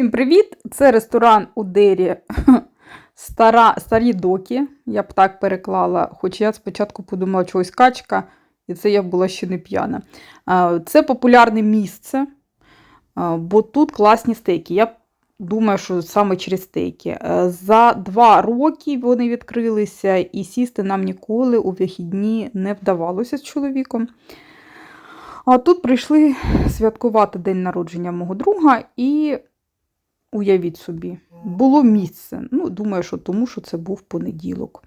Всім привіт! Це ресторан у Дері Стара, Старі Доки. Я б так переклала, хоч я спочатку подумала, чогось качка, і це я була ще не п'яна. Це популярне місце, бо тут класні стейки. Я думаю, що саме через стейки. За два роки вони відкрилися, і сісти нам ніколи у вихідні не вдавалося з чоловіком. А тут прийшли святкувати день народження мого друга і Уявіть собі, було місце. Ну, думаю, що тому, що це був понеділок.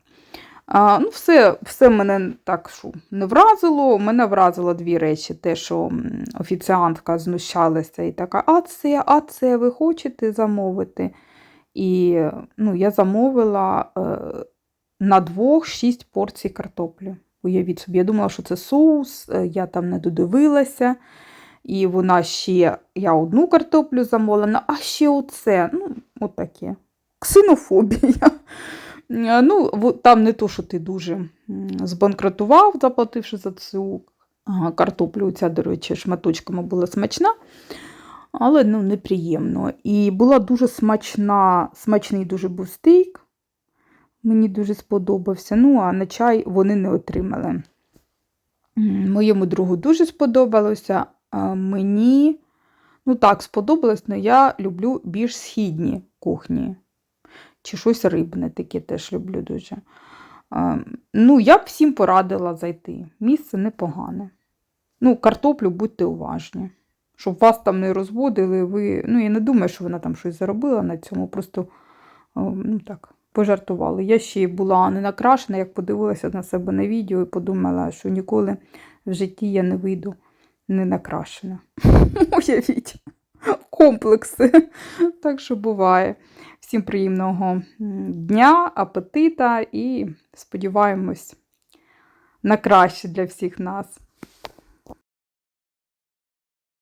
А, ну, Все все мене так що не вразило. Мене вразило дві речі: те, що офіціантка знущалася і така, а це, а це ви хочете замовити? І ну, я замовила е, на двох шість порцій картоплі. Уявіть собі, я думала, що це соус, е, я там не додивилася. І вона ще, я одну картоплю замовлена, а ще оце. Ну, отаке. Ксенофобія. Ну, там не то, що ти дуже м, збанкрутував, заплативши за цю картоплю. Ця, до речі, шматочками була смачна, але ну, неприємно. І була дуже смачна, смачний дуже був стейк. Мені дуже сподобався. Ну, а на чай вони не отримали. Моєму другу дуже сподобалося. Мені, ну так, сподобалось, але я люблю більш східні кухні. Чи щось рибне таке теж люблю дуже. Ну, я б всім порадила зайти. Місце непогане. Ну, картоплю будьте уважні. Щоб вас там не розводили, ви. Ну, я не думаю, що вона там щось заробила на цьому, просто ну, так, пожартували. Я ще була не накрашена, як подивилася на себе на відео і подумала, що ніколи в житті я не вийду не накрашена. Уявіть, комплекси. Так що буває. Всім приємного дня, апетита і сподіваємось на краще для всіх нас.